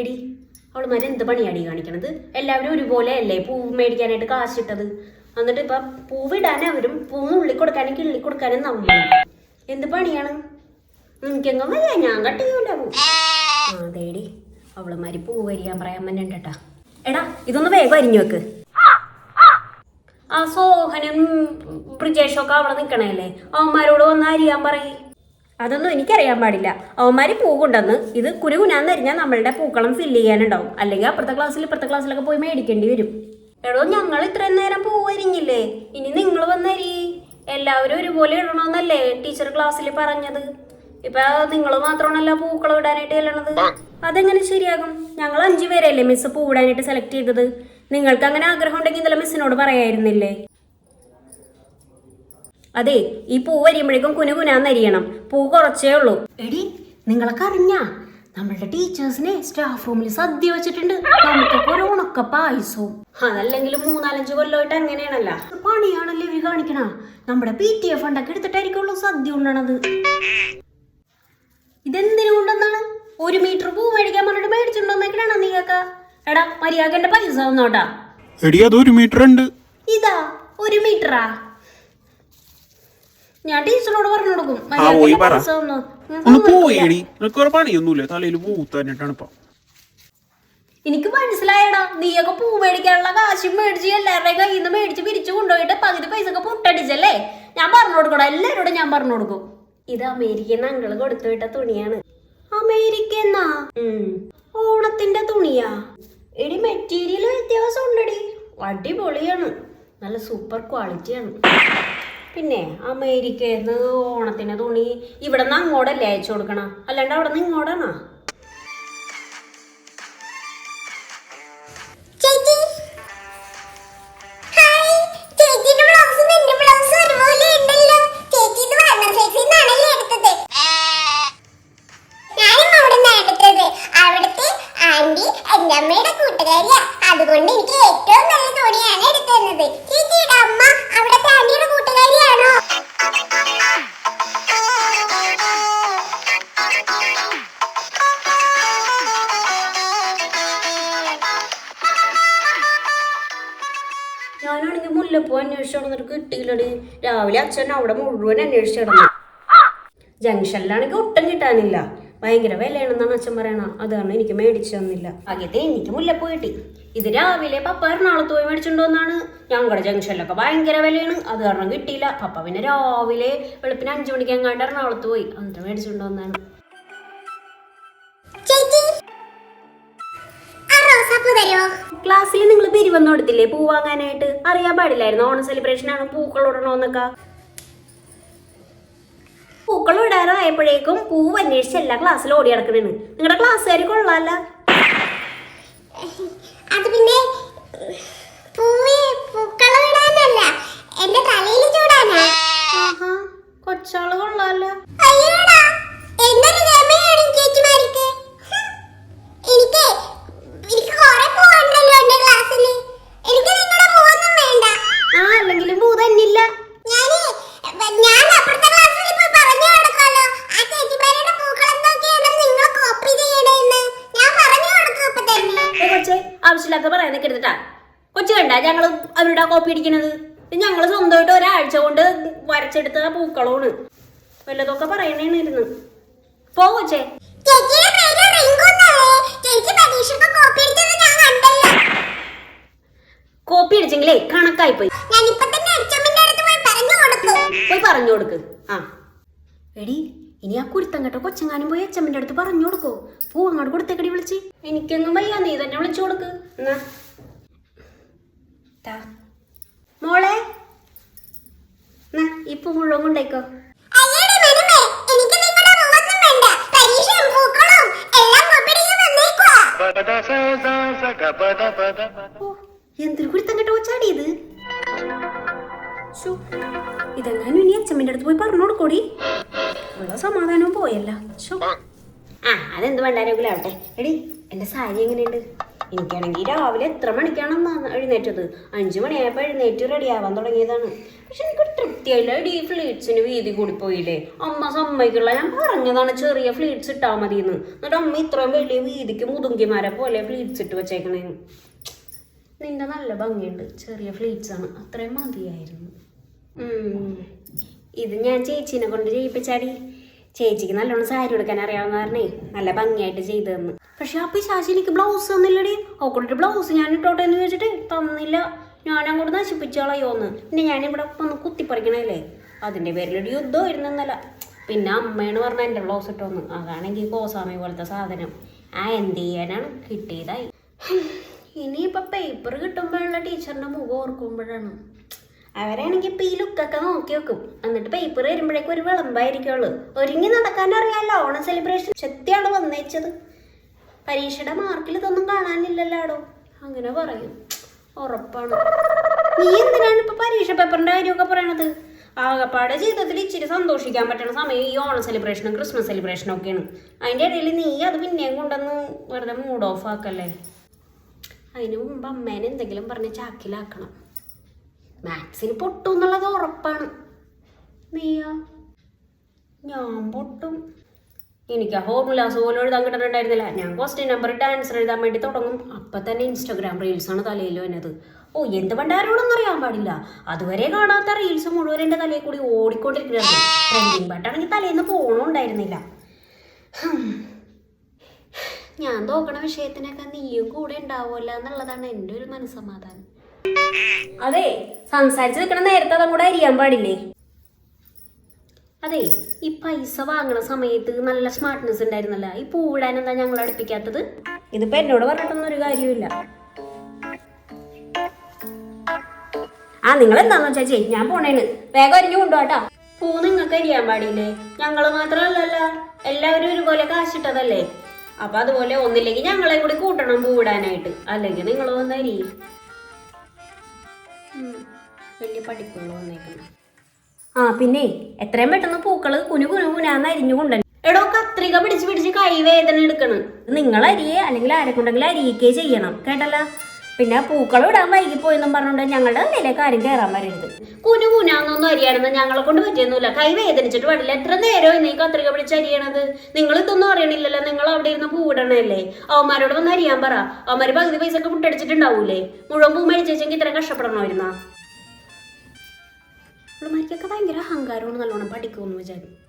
എടി അവളുമാര് എന്ത് പണിയാടി കാണിക്കണത്? എല്ലാവരും ഒരുപോലെ അല്ലേ പൂ മേടിക്കാനായിട്ട് കാശിട്ടത്? എന്നിട്ട് ഇപ്പൊ പൂവിടാൻ അവരും പൂവ് ഉള്ളി കൊടുക്കാനും കിള്ളി കൊടുക്കാനും നമ്മളും എന്ത് പണിയാണ്? എനിക്കെങ്ങും വയ്യ ഞാൻ കട്ട് പൂ. ആ അതേടി. അവളുമാര് പൂ വരിയാൻ പറയാൻ എടാ ഇതൊന്ന് വേഗം അരിഞ്ഞു വെക്ക്. ആ സോഹനും ബ്രിജേഷും ഒക്കെ അവിടെ നിൽക്കണല്ലേ അവന്മാരോട് വന്ന് അരിയാൻ പറയ്. അതൊന്നും എനിക്കറിയാൻ പാടില്ല. അവന്മാര് പൂ ഇത് കുനുകുനാന്ന് അറിഞ്ഞാൽ നമ്മളുടെ പൂക്കളം ഫില്ല് ചെയ്യാനുണ്ടാവും. അല്ലെങ്കിൽ അപ്പുറത്തെ ക്ലാസ്സിൽ ഇപ്പുറത്തെ ക്ലാസ്സിലൊക്കെ പോയി മേടിക്കേണ്ടി വരും. എടോ ഞങ്ങൾ ഇത്രയും നേരം പൂവരിഞ്ഞില്ലേ ഇനി നിങ്ങൾ വന്നരി. എല്ലാവരും ഒരുപോലെ ഇടണമെന്നല്ലേ ടീച്ചർ ക്ലാസ്സിൽ പറഞ്ഞത്. ഇപ്പൊ നിങ്ങൾ മാത്രമാണല്ലോ പൂക്കളം ഇടാനായിട്ട് ചെല്ലണത്. അതെങ്ങനെ ശരിയാകും? ഞങ്ങൾ അഞ്ചു പേരല്ലേ മിസ് പൂവിടാനായിട്ട് സെലക്ട് ചെയ്തത്. നിങ്ങൾക്ക് അങ്ങനെ ആഗ്രഹം ഉണ്ടെങ്കിൽ ഇന്നലെ മിസ്സിനോട് പറയായിരുന്നില്ലേ? അതെ ഈ പൂ വരിയുമ്പോഴേക്കും കുനുകുനാന്നരിയണം പൂ കുറച്ചേ ഉള്ളൂ. എടി നിങ്ങളൊക്കെ അറിഞ്ഞാ? നമ്മളുടെ ടീച്ചേഴ്സിനെ സ്റ്റാഫ് റൂമിൽ സദ്യ വെച്ചിട്ടുണ്ട്. നമുക്കൊക്കെ ഒരു ഉണക്ക പായസവും. അതല്ലെങ്കിലും മൂന്നാലഞ്ച് കൊല്ലമായിട്ട് അങ്ങനെയാണല്ലോ. പണിയാണല്ലോ ഇവർ കാണിക്കണ? നമ്മുടെ പി ടി എഫ് ഫണ്ടൊക്കെ എടുത്തിട്ടായിരിക്കുള്ളൂ സദ്യ ഉണ്ടണത് ഇതെന്തിനു കൊണ്ടെന്നാണ്? ഒരു മീറ്റർ പൂ മേടിക്കാൻ പറഞ്ഞിട്ട് മേടിച്ചിട്ടുണ്ടോന്നേക്കണാണോ നീയൊക്കെ എടാ മര്യാദ പൈസ ഒന്നോട്ടാ എടി അത് ഒരു മീറ്റർ ഉണ്ട് ഇതാ ഒരു മീറ്ററാ. ഞാൻ ടീച്ചറോട് പറഞ്ഞു കൊടുക്കും. ആ, പോയി പറ. പൈസ ഒന്ന്. ഉം, നിനക്ക് വേറെ പണിയൊന്നുമില്ല. തലയിൽ ഇപ്പൊ. എനിക്ക് മനസ്സിലായടാ നീയൊക്കെ പൂ മേടിക്കാനുള്ള കാശും മേടിച്ച് എല്ലാവരുടെയും കയ്യിൽ നിന്ന് മേടിച്ച് പിരിച്ചു കൊണ്ടുപോയിട്ട് പകുതി പൈസ ഒക്കെ പുട്ടടിച്ചല്ലേ? ഞാൻ പറഞ്ഞു കൊടുക്കടാ എല്ലാവരോടും ഞാൻ പറഞ്ഞു കൊടുക്കും. ഇത് അമേരിക്കൻ അങ്കിൾ കൊടുത്തു വിട്ട തുണിയാണ്. അമേരിക്കന്നാ? ഉം. ഓണത്തിന്റെ തുണിയാ? എടി മെറ്റീരിയൽ വ്യത്യാസം ഉണ്ടടി അടിപൊളിയാണ്. നല്ല സൂപ്പർ ക്വാളിറ്റിയാണ് പിന്നെ അമേരിക്കന്ന് ഓണത്തിന് തുണി ഇവിടെ നിന്ന് അങ്ങോട്ടല്ലേ അയച്ചു കൊടുക്കണം? അല്ലാണ്ട് അവിടെ നിന്ന് ഇങ്ങോട്ടാണോ അതുകൊണ്ട് എനിക്ക് ഏറ്റവും നല്ല തുണിയാണ് ബ്ലൗസും ഞാനാണെങ്കിൽ പോ അന്വേഷിച്ചു നടന്നിട്ട് കിട്ടിയില്ലടി. രാവിലെ അച്ഛൻ അവിടെ മുഴുവൻ അന്വേഷിച്ചു നടന്നു. ജംഗ്ഷനിലാണെങ്കിൽ ഒട്ടും കിട്ടാനില്ല. ഭയങ്കര വിലയാണെന്നാണ് അച്ഛൻ പറയണ അത് കാരണം എനിക്ക് മേടിച്ചു തന്നില്ല. ആദ്യത്തെ എനിക്ക് മുല്ലപ്പൂ കിട്ടി. ഇത് രാവിലെ പപ്പ എറണാകുളത്ത് പോയി മേടിച്ചിട്ടുണ്ടോന്നാണ് ഞങ്ങളുടെ ജംഗ്ഷനിലൊക്കെ ഭയങ്കര വിലയാണ്. അത് കാരണം കിട്ടിയില്ല. പപ്പ പിന്നെ രാവിലെ വെളുപ്പിന് അഞ്ചു മണിക്ക് എങ്ങാണ്ട് എറണാകുളത്ത് പോയി. എന്നിട്ട് മേടിച്ചിട്ടുണ്ടോന്നാണ് ക്ലാസ്സിൽ നിങ്ങൾ പിരിവന്നു കൊടുത്തില്ലേ പൂ വാങ്ങാനായിട്ട്? അറിയാൻ പാടില്ലായിരുന്നു? ഓണം സെലിബ്രേഷൻ ആണ്? പൂക്കൾ ഇടണോന്നൊക്കെ. പൂക്കൾ ഇടാറായപ്പോഴേക്കും പൂവ് അന്വേഷിച്ച് എല്ലാ ക്ലാസ്സിലും ഓടി നടക്കണേന്ന് നിങ്ങളുടെ ക്ലാസ്സുകാർ കൊള്ളാല്ല? അത് പിന്നെ കൊച്ചാൾ കൊള്ളാല്ല. ആവശ്യമില്ലാത്ത പറയാൻ നിൽക്കരുതട്ടാ കൊച്ചു കണ്ട ഞങ്ങൾ അവരുടെ കോപ്പി ഇടിക്കണത്. ഞങ്ങൾ ഞങ്ങൾ സ്വന്തമായിട്ട് ഒരാഴ്ച കൊണ്ട് വരച്ചെടുത്ത പൂക്കളോണ്. വല്ലതൊക്കെ പറയണേന്നിരുന്നു പോ കൊച്ചേ. ചേച്ചിയുടെ പേര് റിങ്കു എന്നാണ് ചേച്ചി കോപ്പി അടിച്ചെങ്കിലേ കണക്കായി പോയി പോയി പറഞ്ഞു കൊടുക്ക്. ആ. എടി ഇനി ആ കുരുത്തം കേട്ട കൊച്ചങ്ങാനും പോയി അച്ഛമ്മന്റെ അടുത്ത് പറഞ്ഞു കൊടുക്കോ. പൂ അങ്ങോട്ട് കൊടുത്തേക്കടി വിളിച്ച്. എനിക്കൊന്നും വയ്യ നീ തന്നെ വിളിച്ചു കൊടുക്ക്. എന്നാ. മോളെ. ഈ പൂ മുഴുവൻ കൊണ്ടേക്കോ. എന്തൊരു കുരുത്തം കേട്ടോ ചാടിയത് ശ്ശോ, ഇതെങ്ങാനും ഇനി അച്ഛമ്മന്റെ അടുത്ത് പോയി പറഞ്ഞു കൊടുക്കോടി. ഉള്ള സമാധാനവും പോയല്ല. അതെന്ത് വേണ്ടാരെങ്കിലും എടി എന്റെ സാരി എങ്ങനെയുണ്ട്? എനിക്കാണെങ്കിൽ രാവിലെ എത്ര മണിക്കാണ് എഴുന്നേറ്റത്? അഞ്ചു മണിയായപ്പോൾ എഴുന്നേറ്റ് റെഡി ആവാൻ തുടങ്ങിയതാണ്. പക്ഷെ എനിക്ക് തൃപ്തിയായില്ല. ഈ ഫ്ലീറ്റ്സിന് വീതി കൂടി പോയില്ലേ അമ്മ സമ്മതിക്കുള്ള ഞാൻ പറഞ്ഞതാണ് ചെറിയ ഫ്ലീറ്റ്സ് ഇട്ടാൽ മതി എന്ന് എന്നിട്ട് അമ്മ ഇത്രയും വലിയ വീതിക്ക് മുതുങ്കിമാരെ പോലെ ഫ്ലീറ്റ്സ് ഇട്ട് വെച്ചേക്കണേ നിന്റെ നല്ല ഭംഗിയുണ്ട്. ചെറിയ ഫ്ലീറ്റ്സ് ആണ്. അത്രയും മതിയായിരുന്നു. ഇത് ഞാൻ ചേച്ചീനെ കൊണ്ട് ചെയ്യിപ്പിച്ചാടി. ചേച്ചിക്ക് നല്ലോണം സാരി കൊടുക്കാൻ അറിയാവുന്ന കാരണേ നല്ല ഭംഗിയായിട്ട് ചെയ്തു തന്നു പക്ഷെ അപ്പൊ ശാശി എനിക്ക് ബ്ലൗസ് തന്നില്ലടി. അവക്കൊണ്ടിട്ട് ബ്ലൗസ് ഞാൻ ഇട്ടോട്ടെ എന്ന് ചോദിച്ചിട്ട് തന്നില്ല. ഞാൻ അങ്ങോട്ട് നശിപ്പിച്ചോളയോന്ന് പിന്നെ ഞാനിവിടെ ഒന്ന് കുത്തിപ്പറിക്കണല്ലേ അതിന്റെ പേരിലൊരു യുദ്ധം ഇരുന്നല്ല പിന്നെ അമ്മയാണ് പറഞ്ഞ എന്റെ ബ്ലൗസ് ഇട്ടോന്ന്. അതാണെങ്കിൽ കോസാമി പോലത്തെ സാധനം. ആ എന്ത് ചെയ്യാനാണ്? കിട്ടിയതായി. ഇനിയിപ്പൊ പേപ്പർ കിട്ടുമ്പോഴുള്ള ടീച്ചറിന്റെ മുഖം ഓർക്കുമ്പോഴാണ്. അവരാണെങ്കിൽ ഇപ്പൊ ഈ ലുക്കൊക്കെ നോക്കി വെക്കും. എന്നിട്ട് പേപ്പർ വരുമ്പോഴേക്കും ഒരു വിളമ്പായിരിക്കുള്ളൂ. ഒരുങ്ങി നടക്കാൻ അറിയാലോ ഓണം സെലിബ്രേഷൻ ശക്തിയാണ് വന്നേച്ചത്? പരീക്ഷയുടെ മാർക്കിൽ ഇതൊന്നും കാണാനില്ലല്ലോടോ? അങ്ങനെ പറയും. ഉറപ്പാണ്. നീ എന്തിനാണ് ഇപ്പൊ പരീക്ഷ പേപ്പറിന്റെ കാര്യമൊക്കെ പറയണത്? ആകപ്പാടെ ജീവിതത്തിൽ ഇച്ചിരി സന്തോഷിക്കാൻ പറ്റുന്ന സമയം ഈ ഓണം സെലിബ്രേഷനും ക്രിസ്മസ് സെലിബ്രേഷനും ഒക്കെയാണ്. അതിന്റെ ഇടയിൽ നീ അത് പിന്നെയും കൊണ്ടൊന്ന് വെറുതെ മൂഡ് ഓഫ് ആക്കല്ലേ? അതിനു മുമ്പ് അമ്മേനെ എന്തെങ്കിലും പറഞ്ഞ് ചാക്കിലാക്കണം. മാത്സിന് പൊട്ടും എന്നുള്ളത് ഉറപ്പാണ്. നീയാ? ഞാൻ പൊട്ടും. എനിക്ക് ആ ഫോർമുലാസ് പോലും എഴുതാൻ കിട്ടുന്നുണ്ടായിരുന്നില്ല ഞാൻ ക്വസ്റ്റ്യൻ നമ്പർ ആൻസർ എഴുതാൻ വേണ്ടി തുടങ്ങും. അപ്പം തന്നെ ഇൻസ്റ്റാഗ്രാം റീൽസാണ് തലയിൽ വന്നത്. ഓ എന്ത് പണ്ടാരോടൊന്നും അറിയാൻ പാടില്ല. അതുവരെ കാണാത്ത റീൽസ് മുഴുവൻ എന്റെ തലയിൽ കൂടി ഓടിക്കൊണ്ടിരിക്കുന്നത് ട്രെൻഡിങ് ബട്ടാണെങ്കിൽ തലേന്ന് പോകണമുണ്ടായിരുന്നില്ല ഞാൻ തോക്കണ വിഷയത്തിനൊക്കെ നീയും കൂടെ ഉണ്ടാവുമല്ല എന്നുള്ളതാണ് എന്റെ ഒരു മനസ്സമാധാനം. അതെ സംസാരിച്ച് നിൽക്കണ നേരത്തെ അതും കൂടെ അരിയാൻ പാടില്ലേ? അതെ ഈ പൈസ വാങ്ങണ സമയത്ത് നല്ല സ്മാർട്ട്നെസ് ഉണ്ടായിരുന്നല്ല. ഈ പൂവിടാൻ എന്താ ഞങ്ങൾ അടുപ്പിക്കാത്തത്? ഇതിപ്പോ എന്നോട് പറഞ്ഞിട്ടൊന്നും ഒരു കാര്യമില്ല ആ നിങ്ങൾ എന്താന്ന് വെച്ചാ ചേച്ചി ഞാൻ പോണേണ്. വേഗം അരിഞ്ഞു കൊണ്ടുപോട്ടാ പൂ നിങ്ങൾക്ക് അരിയാൻ പാടില്ലേ? ഞങ്ങൾ മാത്രമല്ലല്ലോ. എല്ലാവരും ഒരുപോലെ കാശിട്ടതല്ലേ? അപ്പൊ അതുപോലെ ഒന്നില്ലെങ്കിൽ ഞങ്ങളെ കൂടി കൂട്ടണം പൂവിടാനായിട്ട്. അല്ലെങ്കിൽ നിങ്ങൾ വന്നരി വലിയ പഠിപ്പുകൾ ആ പിന്നെ എത്രയും പെട്ടെന്ന് പൂക്കൾ കുനു കുനു കുനാന്ന് അരിഞ്ഞു കൊണ്ടുവരും എടോ കത്രിക പിടിച്ച് പിടിച്ച് കൈ വേദന എടുക്കണം. നിങ്ങൾ അരിയെ അല്ലെങ്കിൽ ആരെ കൊണ്ടെങ്കിലും അരിയിക്കേ ചെയ്യണം കേട്ടല്ല? പിന്നെ പൂക്കൾ ഇടാൻ വൈകി പോയെന്നും പറഞ്ഞുകൊണ്ട് ഞങ്ങളുടെ നിലയിലേക്ക് ആരും കയറാൻ വരരുത്. കുനു കുനാന്നൊന്നും അരിയണമെന്ന് ഞങ്ങളെ കൊണ്ട് പറ്റിയൊന്നുമില്ല. കൈ വേദനിച്ചിട്ട് പാടില്ല. എത്ര നേരമായി നീ കത്രിക പിടിച്ച് അരിയണത്? നിങ്ങൾ ഇതൊന്നും അറിയണില്ലല്ലോ. നിങ്ങൾ അവിടെ ഇരുന്ന് പൂവിടണല്ലേ അവന്മാരോട് വന്ന് അരിയാൻ പറ. അവന്മാര് പകുതി പൈസ ഒക്കെ മുട്ടടിച്ചിട്ടുണ്ടാവൂലേ? മുഴുവൻ പൂ മേടിച്ചെങ്കിൽ ഇത്ര കഷ്ടപ്പെടണമായിരുന്നാ? പിള്ളമാർക്കൊക്കെ ഭയങ്കര അഹങ്കാരമാണ് നല്ലോണം പഠിക്കുമെന്ന് വിചാരിക്കും.